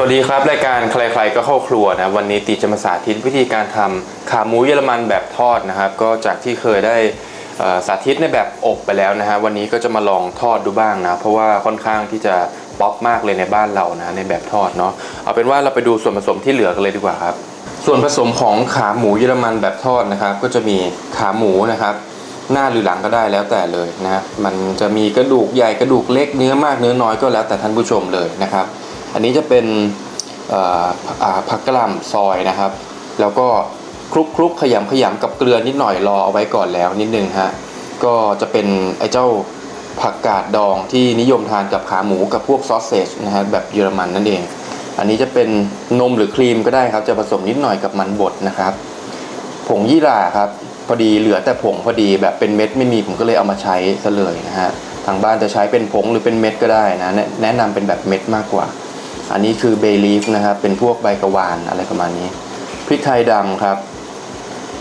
วัสดีครับ รายการใครๆก็เข้าครัวนะวันนี้ติจะมาสาธิตวิธีการทำขาหมูเยอรมันแบบทอดนะครับ ก็จากที่เคยได้สาธิตในแบบอบไปแล้วนะฮะวันนี้ก็จะมาลองทอดดูบ้างนะ เพราะว่าค่อนข้างที่จะป๊อปมากเลยในบ้านเรานะในแบบทอดเนาะเอาเป็นว่าเราไปดูส่วนผสมที่เหลือกันเลยดีกว่าครับ ส่วนผสมของขาหมูเยอรมันแบบทอดนะครับ ก็จะมีขาหมูนะครับ หน้าหรือหลังก็ได้แล้วแต่เลยนะมันจะมีกระดูกใหญ่กระดูกเล็กเนื้อมากเนื้อน้อยก็แล้วแต่ท่านผู้ชมเลยนะครับ อันนี้จะเป็นผักกะหล่ำซอยนะครับ แล้วก็คลุกคลุกขยำขยำกับเกลือนิดหน่อยรอเอาไว้ก่อนแล้วนิดนึงฮะก็จะเป็นไอ้เจ้าผักกาดดองที่นิยมทานกับขาหมูกับพวกซอสเซจนะฮะแบบเยอรมันนั่นเอง อันนี้จะเป็นนมหรือครีมก็ได้ครับ จะผสมนิดหน่อยกับมันบดนะครับ ผงยี่หร่าครับพอดีเหลือแต่ผงพอดีแบบเป็นเม็ดไม่มีผมก็เลยเอามาใช้ซะเลยนะฮะทางบ้านจะใช้เป็นผงหรือเป็นเม็ดก็ได้นะแนะแนะนำเป็นแบบเม็ดมากกว่า อันนี้คือเบลีฟนะครับ เป็นพวกใบกระวานอะไรประมาณนี้ พริกไทยดำครับ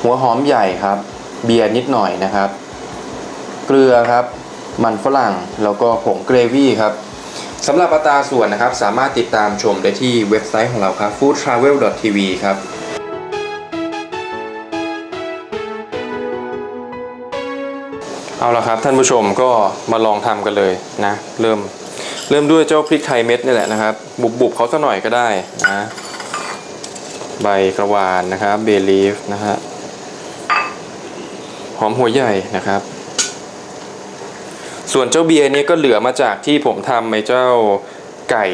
หัวหอมใหญ่ครับ เบียร์นิดหน่อยนะครับ เกลือครับ มันฝรั่ง แล้วก็ผงเกรวี่ครับสำหรับอัตราส่วนนะครับ สามารถติดตามชมได้ที่เว็บไซต์ของเราครับ foodtravel.tv ครับเอาละครับท่านผู้ชมก็มาลองทำกันเลยนะ เริ่ม เริ่มด้วยเจ้าพริกไทยเม็ดนี่แหละนะครับ บุบๆเขาสักหน่อยก็ได้นะ ใบกระวานนะครับเบลีฟนะฮะหอมหัวใหญ่นะครับ ส่วนเจ้าเบียร์นี้ก็เหลือมาจากที่ผมทำไอ้เจ้าไก่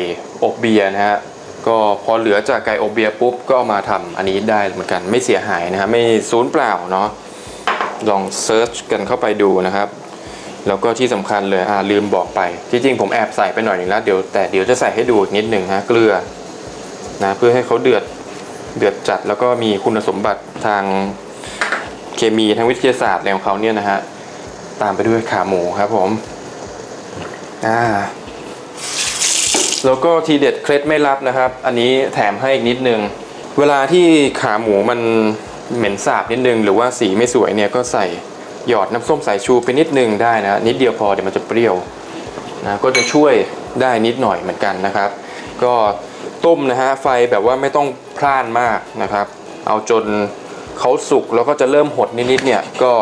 อบเบียร์นะฮะก็พอเหลือจากไก่อบเบียร์ปุ๊บก็เอามาทำอันนี้ได้เหมือนกันไม่เสียหายนะครับไม่สูญเปล่าเนาะลองเซิร์ชกันเข้าไปดูนะครับ แล้วก็ที่สำคัญเลยอ่าลืมบอกไปที่จริงผมแอบใส่ไปหน่อยหนึ่งแล้วเดี๋ยวแต่เดี๋ยวจะใส่ให้ดูอีกนิดหนึ่งฮะเกลือนะเพื่อให้เขาเดือดเดือดจัดแล้วก็มีคุณสมบัติทางเคมีทางวิทยาศาสตร์อะไรของเขาเนี่ยนะฮะตามไปด้วยขาหมูครับผมอ่าแล้วก็ทีเด็ดเคล็ดไม่ลับนะครับ อันนี้แถมให้อีกนิดนึง เวลาที่ขาหมูมันเหม็นสาบนิดนึง หรือว่าสีไม่สวยเนี่ยก็ใส่ หยอดน้ำส้มสายชูไปนิดนึงได้นะนิดเดียวพอเดี๋ยวมันจะเปรี้ยวนะก็จะช่วยได้นิดหน่อยเหมือนกันนะครับ ก็ต้มนะฮะไฟแบบว่าไม่ต้องพล่านมากนะครับ เอาจนเขาสุกแล้วก็จะเริ่มหดนิดๆเนี่ยก็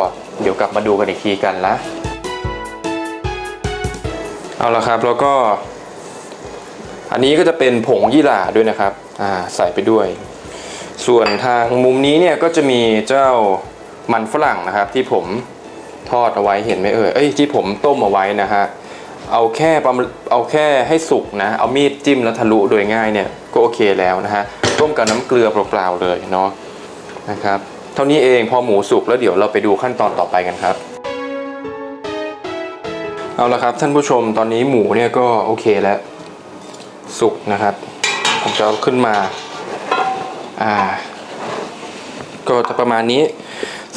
เดี๋ยวกลับมาดูกันอีกทีกันละเอาละครับแล้วก็ อันนี้ก็จะเป็นผงยี่หร่าด้วยนะครับอ่าใส่ไปด้วย ส่วนทางมุมนี้เนี่ยก็จะมีเจ้า มันฝรั่งนะครับที่ผมทอดเอาไว้เห็นไหมเอ่ยเอ้ยที่ผมต้มเอาไว้นะฮะเอาแค่ประมาณเอาแค่ให้สุกนะ เอามีดจิ้มแล้วทะลุโดยง่ายเนี่ยก็โอเคแล้วนะฮะต้มกับน้ำเกลือเปล่าๆเลยเนาะนะครับเท่านี้เองพอหมูสุกแล้วเดี๋ยวเราไปดูขั้นตอนต่อไปกันครับ เอาละครับท่านผู้ชมตอนนี้หมูเนี่ยก็โอเคแล้ว สุกนะครับผมจะเอาขึ้นมาอ่าก็จะประมาณนี้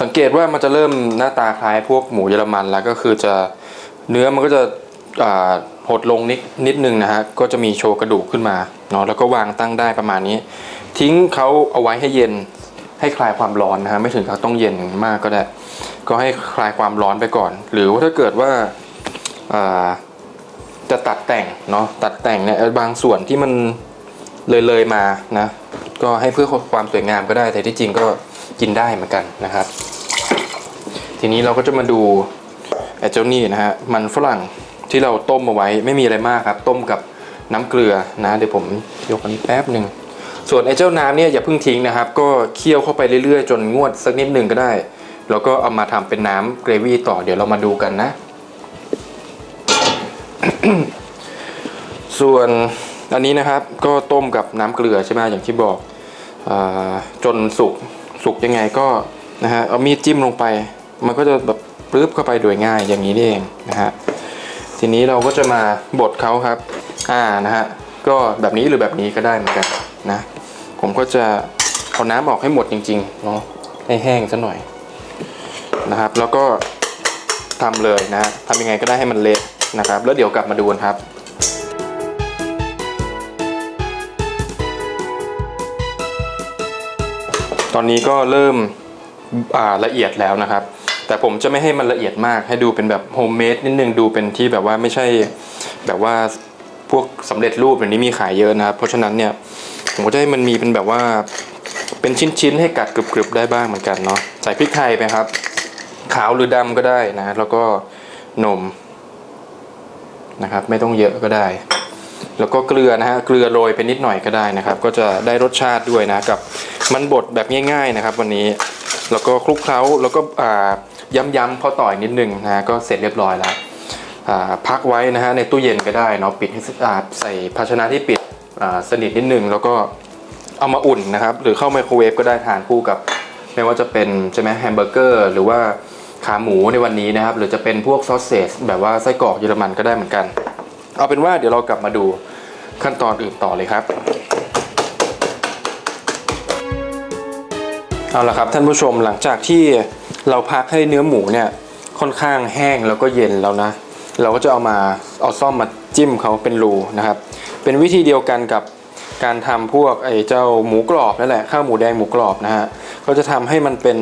สังเกตว่ามันจะเริ่มหน้าตาคล้ายพวกหมูเยอรมันแล้วก็คือจะเนื้อมันก็จะหดลงนิดนิดนึงนะฮะก็จะมีโชว์กระดูกขึ้นมาเนาะแล้วก็วางตั้งได้ประมาณนี้ ทิ้งเขาเอาไว้ให้เย็นให้คลายความร้อนนะฮะไม่ถึงกับต้องเย็นมากก็ได้ ก็ให้คลายความร้อนไปก่อน หรือว่าถ้าเกิดว่าาจะตัดแต่งเนาะตัดแต่งเนี่ยบางส่วนที่มันเลยเลยมานะก็ให้เพื่อความสวยงามก็ได้แต่ที่จริงก็ กินได้เหมือนกันนะครับ ทีนี้เราก็จะมาดูไอ้เจ้านี่นะฮะมันฝรั่งที่เราต้มเอาไว้ไม่มีอะไรมากครับ ต้มกับน้ำเกลือนะ เดี๋ยวผมยกอันนี้แป๊บหนึ่งส่วนไอ้เจ้าน้ำเนี่ยอย่าเพิ่งทิ้งนะครับ ก็เคี่ยวเข้าไปเรื่อยๆ จนงวดสักนิดหนึ่งก็ได้ แล้วก็เอามาทำเป็นน้ำเกรวี่ต่อเดี๋ยวเรามาดูกันนะ ส่วนอันนี้นะครับก็ต้มกับน้ำเกลือใช่ไหมอย่างที่บอกอจนสุก สุกยังไงก็นะฮะเอามีดจิ้มลงไป มันก็จะแบบปลื้บเข้าไปโดยง่ายอย่างนี้นี่เองนะฮะทีนี้เราก็จะมาบดเขาครับอ่านะฮะก็แบบนี้หรือแบบนี้ก็ได้เหมือนกันนะผมก็จะเอาน้ำออกให้หมดจริงๆเนาะให้แห้งซะหน่อยนะครับ แล้วก็ทำเลยนะทำยังไงก็ได้ให้มันเละนะครับ แล้วเดี๋ยวกลับมาดูกันครับ ตอนนี้ก็เริ่มละเอียดแล้วนะครับ แต่ผมจะไม่ให้มันละเอียดมาก ให้ดูเป็นแบบโฮมเมดนิดนึงดูเป็นที่แบบว่าไม่ใช่แบบว่าพวกสำเร็จรูปแบบนี้มีขายเยอะนะครับ เพราะฉะนั้นเนี่ยผมก็จะให้มันมีเป็นแบบว่าเป็นชิ้นๆให้กัดกรึบๆได้บ้างเหมือนกันเนาะใส่พริกไทยไปครับ ขาวหรือดำก็ได้นะ แล้วก็นมนะครับ ไม่ต้องเยอะก็ได้ แล้วก็เกลือนะฮะเกลือโรยไปนิดหน่อยก็ได้นะครับ ก็จะได้รสชาติด้วยนะกับมันบดแบบง่ายๆนะครับ วันนี้แล้วก็คลุกเคล้าแล้วก็ย้ำๆพอต่อยนิดนึงนะก็เสร็จเรียบร้อยแล้วพักไว้นะฮะในตู้เย็นก็ได้เนาะปิดให้สอ่าใส่ภาชนะที่ปิดสนิทนิดนึงแล้วก็เอามาอุ่นนะครับ หรือเข้าไมโครเวฟก็ได้ทานคู่กับไม่ว่าจะเป็นใช่ไหมแฮมเบอร์เกอร์ หรือว่าขาหมูในวันนี้นะครับ หรือจะเป็นพวกซอสเซจแบบว่าไส้กรอกเยอรมันก็ได้เหมือนกัน เอาเป็นว่าเดี๋ยวเรากลับมาดูขั้นตอนอื่นต่อเลยครับ เอาละครับท่านผู้ชมหลังจากที่เราพักให้เนื้อหมูเนี่ยค่อนข้างแห้งแล้วก็เย็นแล้วนะ เราก็จะเอามาเอาซ่อมมาจิ้มเขาเป็นรูนะครับ เป็นวิธีเดียวกันกับการทำพวกไอ้เจ้าหมูกรอบนั่นแหละข้าวหมูแดงหมูกรอบนะฮะก็จะทำให้มันเป็น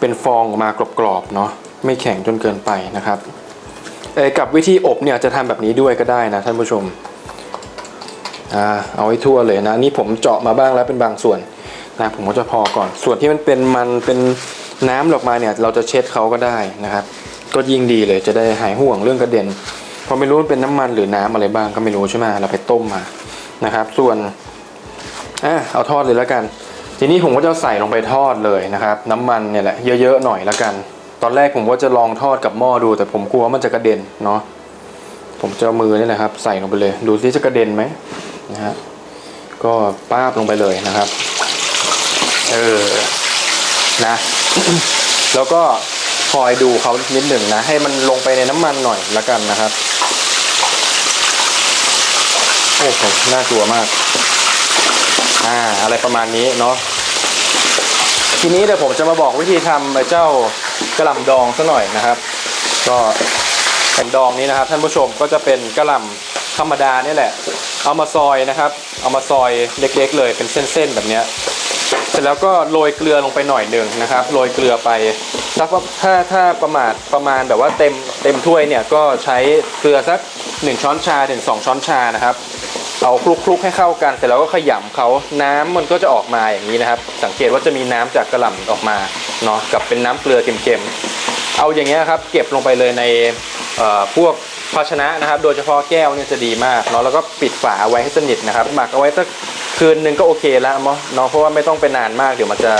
เป็นฟองออกมากรอบๆเนาะไม่แข็งจนเกินไปนะครับ กับวิธีอบเนี่ยจะทำแบบนี้ด้วยก็ได้นะท่านผู้ชมอ่าเอาให้ทั่วเลยนะนี่ผมเจาะมาบ้างแล้วเป็นบางส่วนนะผมก็จะพอก่อน ส่วนที่มันเป็นมันเป็นน้ำออกมาเนี่ยเราจะเช็ดเขาก็ได้นะครับ ก็ยิ่งดีเลยจะได้หายห่วงเรื่องกระเด็นเพราะไม่รู้มันเป็นน้ำมันหรือน้ำอะไรบ้างก็ไม่รู้ใช่ไหมเราไปต้มมานะครับ ส่วนอะเอาทอดเลยแล้วกัน ทีนี้ผมก็จะใส่ลงไปทอดเลยนะครับ น้ำมันเนี่ยแหละเยอะๆหน่อยแล้วกัน ตอนแรกผมก็จะลองทอดกับหม้อดู แต่ผมกลัวว่ามันจะกระเด็นเนาะผมจะเอามือนี่แหละครับ ใส่ลงไปเลย ดูซิจะกระเด็นไหมนะฮะก็ป้าบลงไปเลยนะครับ เออนะ แล้วก็คอยดูเขานิดหนึ่งนะ ให้มันลงไปในน้ำมันหน่อยละกันนะครับ โอ้โหน่ากลัวมาก อ่า อะไรประมาณนี้เนาะทีนี้เดี๋ยวผมจะมาบอกวิธีทำไอ้เจ้า กระหล่ำดองซะหน่อยนะครับ ก็แผ่นดองนี้นะครับ ท่านผู้ชมก็จะเป็นกระหล่ำธรรมดาเนี่ยแหละ เอามาซอยนะครับ เอามาซอยเล็กๆ เลยเป็นเส้นๆแบบนี้เสร็จแล้วก็โรยเกลือลงไปหน่อยหนึ่งนะครับโรยเกลือไปสักว่าถ้าถ้าประมาณประมาณแบบว่าเต็มเต็มถ้วยเนี่ยก็ใช้เกลือสัก 1 ช้อนชาถึง2ช้อนชานะครับ เอาคลุกคลุกให้เข้ากันเสร็จแล้วก็ขยำเขาน้ำมันก็จะออกมาอย่างนี้นะครับ สังเกตว่าจะมีน้ำจากกระหล่ำออกมา เนาะกับเป็นน้ำเกลือเค็มๆ เอาอย่างเงี้ยครับเก็บลงไปเลยในพวกภาชนะนะครับ โดยเฉพาะแก้วเนี่ยจะดีมากเนาะแล้วก็ปิดฝาไว้ให้สนิทนะครับ หมักเอาไว้สักคืนหนึ่งก็โอเคแล้วเนาะเนาะเพราะว่าไม่ต้องไปนานมากเดี๋ยวมันจะ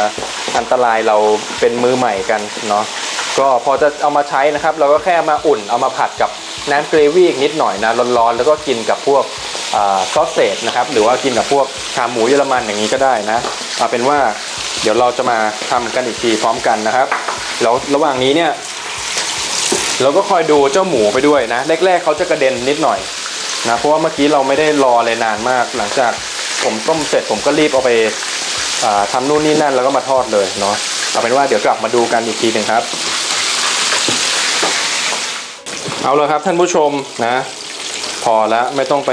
อันตรายเราเป็นมือใหม่กันเนาะก็พอจะเอามาใช้นะครับ เราก็แค่มาอุ่นเอามาผัดกับน้ำเกรวี่อีกนิดหน่อยนะร้อนๆแล้วก็กินกับพวกซอสเซจนะครับ หรือว่ากินกับพวกขาหมูเยอรมันอย่างนี้ก็ได้นะเอาเป็นว่า เดี๋ยวเราจะมาทำกันอีกทีพร้อมกันนะครับ แล้วระหว่างนี้เนี่ยเราก็คอยดูเจ้าหมูไปด้วยนะ แรก ๆเขาจะกระเด็นนิดหน่อยนะ เพราะว่าเมื่อกี้เราไม่ได้รอเลยนานมาก หลังจากผมต้มเสร็จผมก็รีบเอาไปาทำนู่นนี่นั่นแล้วก็มาทอดเลยเนาะ เอาเป็นว่าเดี๋ยวกลับมาดูกันอีกทีหนึ่งครับ เอาเละครับท่านผู้ชมนะ พอแล้วไม่ต้องไป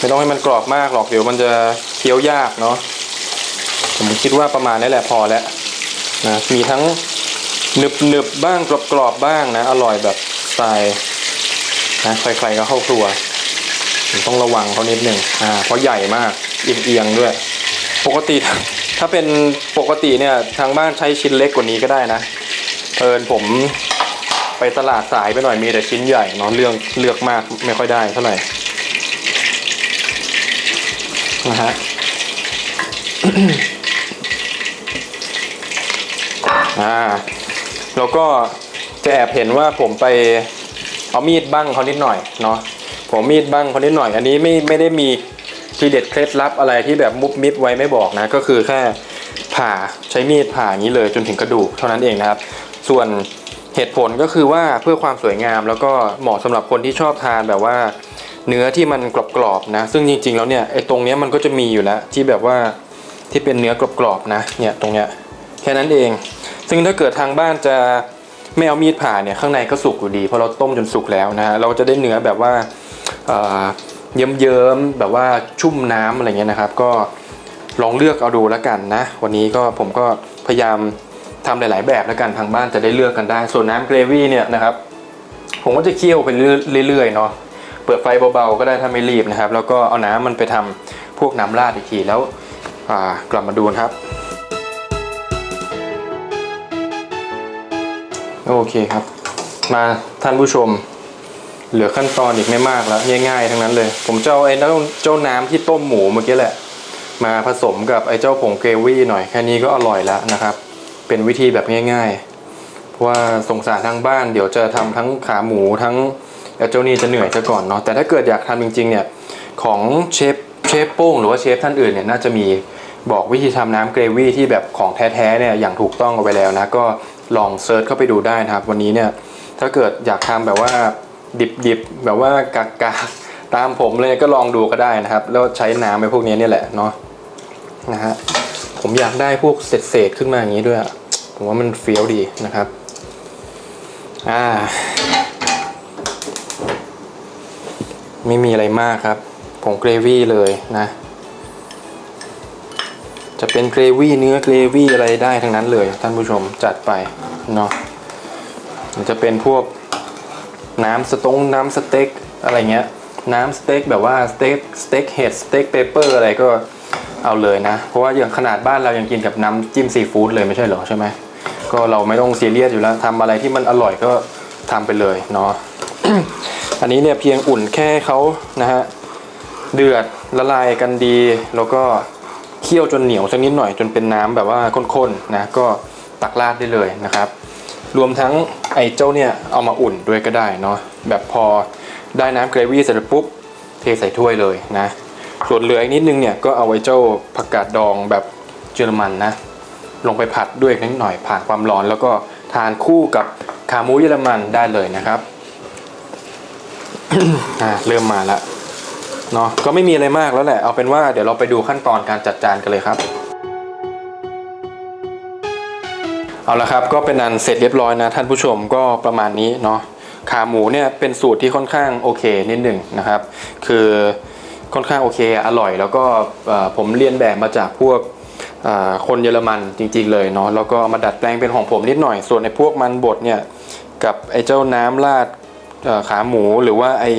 ไม่ต้องให้มันกรอบมากหรอกเดี๋ยวมันจะเคี้ยวยากเนาะ ผมคิดว่าประมาณนี้แหละพอแล้วนะมีทั้งหนึบหนึบบ้างกรอบกรอบบ้างนะอร่อยแบบสไตล์นะใครๆก็เข้าครัว ต้องระวังเขานิดหนึ่งอ่าเพราะใหญ่มากเอียงๆด้วย ปกติถ้าเป็นปกติเนี่ยทางบ้านใช้ชิ้นเล็กกว่านี้ก็ได้นะเอิญผมไปตลาดสายไปหน่อยมีแต่ชิ้นใหญ่เนาะเลือกเลือกมากไม่ค่อยได้เท่าไหร่นะฮะ อ่าแล้วก็จะแอบเห็นว่าผมไปเอามีดบ้างเขานิดหน่อยเนาะผมมีดบ้างเขานิดหน่อย อันนี้ไม่ไม่ได้มีทีเด็ดเคล็ดลับอะไรที่แบบมุบมิบไว้ไม่บอกนะ ก็คือแค่ผ่าใช้มีดผ่าอย่างนี้เลยจนถึงกระดูกเท่านั้นเองนะครับ ส่วนเหตุผลก็คือว่าเพื่อความสวยงามแล้วก็เหมาะสำหรับคนที่ชอบทานแบบว่า เนื้อที่มันกรอบๆนะ ซึ่งจริงๆแล้วเนี่ยไอ้ตรงเนี้ยมันก็จะมีอยู่แล้วที่แบบว่าที่เป็นเนื้อกรอบๆนะเนี่ยตรงเนี้ยแค่นั้นเอง ซึ่งถ้าเกิดทางบ้านจะไม่เอามีดผ่าเนี่ยข้างในก็สุกอยู่ดีเพราะเราต้มจนสุกแล้วนะฮะเราจะได้เนื้อแบบว่าเยิ้มๆแบบว่าชุ่มน้ำอะไรเงี้ยนะครับ ก็ลองเลือกเอาดูแล้วกันนะ วันนี้ก็ผมก็พยายามทำหลาย ๆ แบบแล้วกันทางบ้านจะได้เลือกกันได้ ส่วนน้ำเกรวี่เนี่ยนะครับผมก็จะเคี่ยวไปเรื่อยๆเนาะเปิดไฟเบาๆก็ได้ถ้าไม่รีบนะครับ แล้วก็เอาน้ำมันไปทำพวกน้ำราดอีกทีแล้วกลับมาดูนะครับ โอเคครับ มาท่านผู้ชม เหลือขั้นตอนอีกไม่มากแล้วง่ายๆทั้งนั้นเลย ผมจะเอาไอ้เจ้าเจ้าน้ำที่ต้มหมูเมื่อกี้แหละ มาผสมกับไอ้เจ้าผงเกรวี่หน่อยแค่นี้ก็อร่อยแล้วนะครับ เป็นวิธีแบบง่ายๆ เพราะว่าสงสารทางบ้านเดี๋ยวจะทำทั้งขาหมูทั้งเจ้านี่จะเหนื่อยซะก่อนเนาะแต่ถ้าเกิดอยากทำจริงๆเนี่ยของเชฟเชฟโป้งหรือว่าเชฟท่านอื่นเนี่ยน่าจะมีบอกวิธีทำน้ำเกรวี่ที่แบบของแท้ๆเนี่ยอย่างถูกต้องเอาไว้แล้วนะก็ ลองเซิร์ชเข้าไปดูได้นะครับ วันนี้เนี่ยถ้าเกิดอยากทำแบบว่าดิบๆแบบว่ากากาตามผมเลยก็ลองดูก็ได้นะครับ แล้วใช้น้ำไปพวกนี้เนี่ยแหละเนาะนะฮะผมอยากได้พวกเศษๆขึ้นมาอย่างนี้ด้วย ผมว่ามันเฟี้ยวดีนะครับอ่าไม่มีอะไรมากครับ ผงเกรวี่เลยนะ จะเป็นเกรวี่เนื้อเกรวี่อะไรได้ทั้งนั้นเลยท่านผู้ชมจัดไปเนาะจะเป็นพวกน้ำสต๊งน้ำสเต็กอะไรเงี้ยน้ำสเต็กแบบว่าสเต็กสเต็กเห็ดสเต็กเปเปอร์อะไรก็เอาเลยนะ เพราะว่าอย่างขนาดบ้านเรายังกินกับน้ำจิ้มซีฟู้ดเลยไม่ใช่หรอใช่ไหมก็เราไม่ต้องซีเรียสอยู่แล้วทำอะไรที่มันอร่อยก็ทำไปเลยเนาะอันนี้เนี่ยเพียงอุ่นแค่เขานะฮะเดือดละลายกันดีแล้วก็ คี่ยวจนเหนียวสักนิดหน่อยจนเป็นน้ำแบบว่าข้นๆนะก็ตักราดได้เลยนะครับ รวมทั้งไอ้เจ้าเนี่ยเอามาอุ่นด้วยก็ได้เนาะแบบพอได้น้ำเกรวี่เสร็จปุ๊บเทใส่ถ้วยเลยนะ ส่วนเหลืออีกนิดนึงเนี่ยก็เอาไว้เจ้าผักกาดดองแบบเยอรมันนะ ลงไปผัดด้วยนิดหน่อยผ่านความร้อน แล้วก็ทานคู่กับขาหมูเยอรมันได้เลยนะครับอ่าเริ่มมาแล้ว เนาะก็ไม่มีอะไรมากแล้วแหละเอาเป็นว่าเดี๋ยวเราไปดูขั้นตอนการจัดจานกันเลยครับ เอาละครับก็เป็นอันเสร็จเรียบร้อยนะท่านผู้ชมก็ประมาณนี้เนาะขาหมูเนี่ยเป็นสูตรที่ค่อนข้างโอเคนิดหนึ่งนะครับ คือค่อนข้างโอเคอร่อย แล้วก็ผมเรียนแบบมาจากพวกคนเยอรมันจริงๆเลยเนาะแล้วก็มาดัดแปลงเป็นของผมนิดหน่อย ส่วนในพวกมันบดเนี่ยกับไอ้เจ้าน้ำราดขาหมูหรือว่าไอ้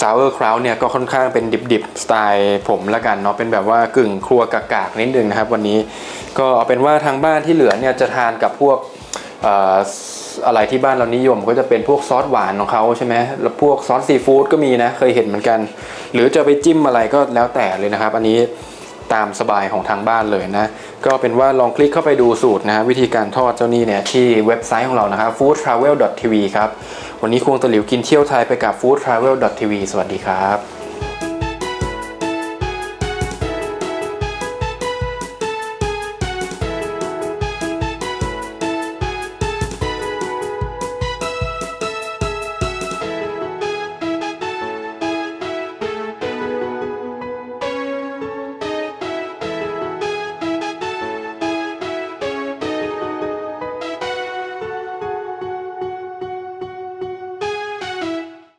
ซาวเวอร์คราวเนี่ยก็ค่อนข้างเป็นดิบๆ สไตล์ผมละกันเนาะเป็นแบบว่ากึ่งครัวกากๆนิดนึงนะครับวันนี้ก็เอาเป็นว่าทางบ้านที่เหลือเนี่ยจะทานกับพวกเอ่ออะไรที่บ้านเรานิยมก็จะเป็นพวกซอสหวานของเขาใช่ไหมแล้วพวกซอสซีฟู้ดก็มีนะเคยเห็นเหมือนกัน หรือจะไปจิ้มอะไรก็แล้วแต่เลยนะครับ อันนี้ ตามสบายของทางบ้านเลยนะ ก็เป็นว่าลองคลิกเข้าไปดูสูตรนะ วิธีการทอดเจ้านี่เนี่ยที่เว็บไซต์ของเรานะครับ foodtravel.tv ครับ วันนี้ควงตะหลิวกินเที่ยวไทยไปกับ foodtravel.tv สวัสดีครับ